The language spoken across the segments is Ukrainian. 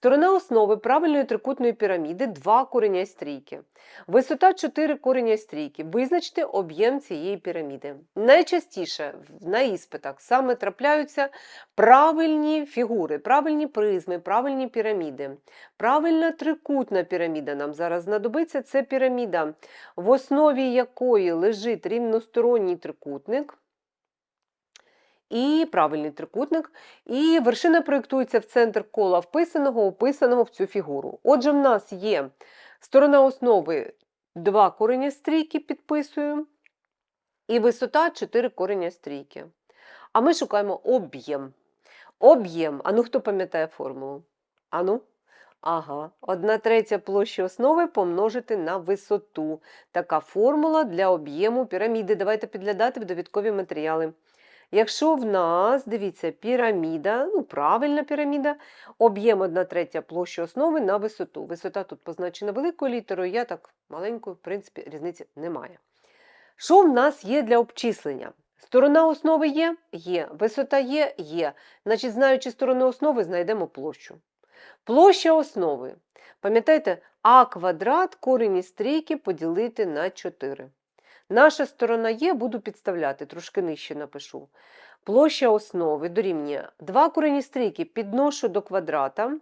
Сторона основи правильної трикутної піраміди 2 кореня із трійки. Висота 4 кореня із трійки. Визначте об'єм цієї піраміди. Найчастіше на іспитах саме трапляються правильні фігури, правильні призми, правильні піраміди. Правильна трикутна піраміда нам зараз знадобиться. Це піраміда, в основі якої лежить рівносторонній трикутник. І правильний трикутник, і вершина проєктується в центр кола вписаного, описаного в цю фігуру. Отже, в нас є сторона основи 2 корення стрійки, підписую, і висота 4 корення стрійки. А ми шукаємо об'єм. Об'єм. А ну хто пам'ятає формулу? Ану? Ага, 1 третя площі основи помножити на висоту. Така формула для об'єму піраміди. Давайте підглядати в довідкові матеріали. Якщо в нас, дивіться, піраміда, ну правильна піраміда, об'єм 1 третя площі основи на висоту. Висота тут позначена великою літерою, я так маленькою, в принципі, різниці немає. Що в нас є для обчислення? Сторона основи є? Є. Висота є? Є. Значить, знаючи сторону основи, знайдемо площу. Площа основи. Пам'ятаєте, а квадрат корінь із трійки поділити на 4. Наша сторона є, буду підставляти, трошки нижче напишу. Площа основи дорівнює 2 корені стрійки підношу до квадрата,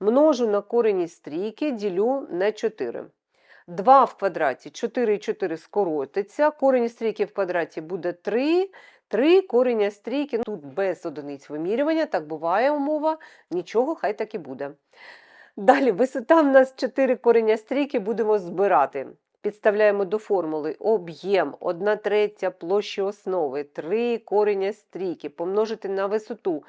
множу на корені стрійки, ділю на 4. 2 в квадраті, 4 і 4 скоротиться, корені стрійки в квадраті буде 3, 3 кореня стрійки, ну, тут без одиниць вимірювання, так буває умова, нічого, хай так і буде. Далі, висота в нас 4 кореня стрійки, будемо збирати. Підставляємо до формули об'єм 1 третя площі основи, 3 кореня стрійки, помножити на висоту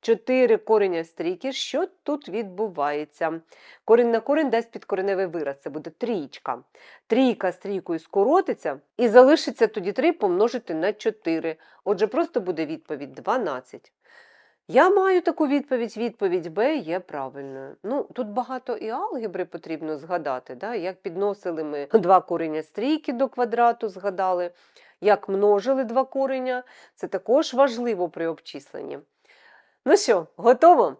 4 кореня стрійки. Що тут відбувається? Корінь на корінь дасть підкореневий вираз, це буде трійка. Трійка стрійкою скоротиться і залишиться тоді 3 помножити на 4. Отже, просто буде відповідь 12. Я маю таку відповідь, відповідь Б є правильною. Ну, тут багато і алгебри потрібно згадати, да? як підносили ми два корення стрійки до квадрату, згадали, як множили два корення. Це також важливо при обчисленні. Ну що, готово?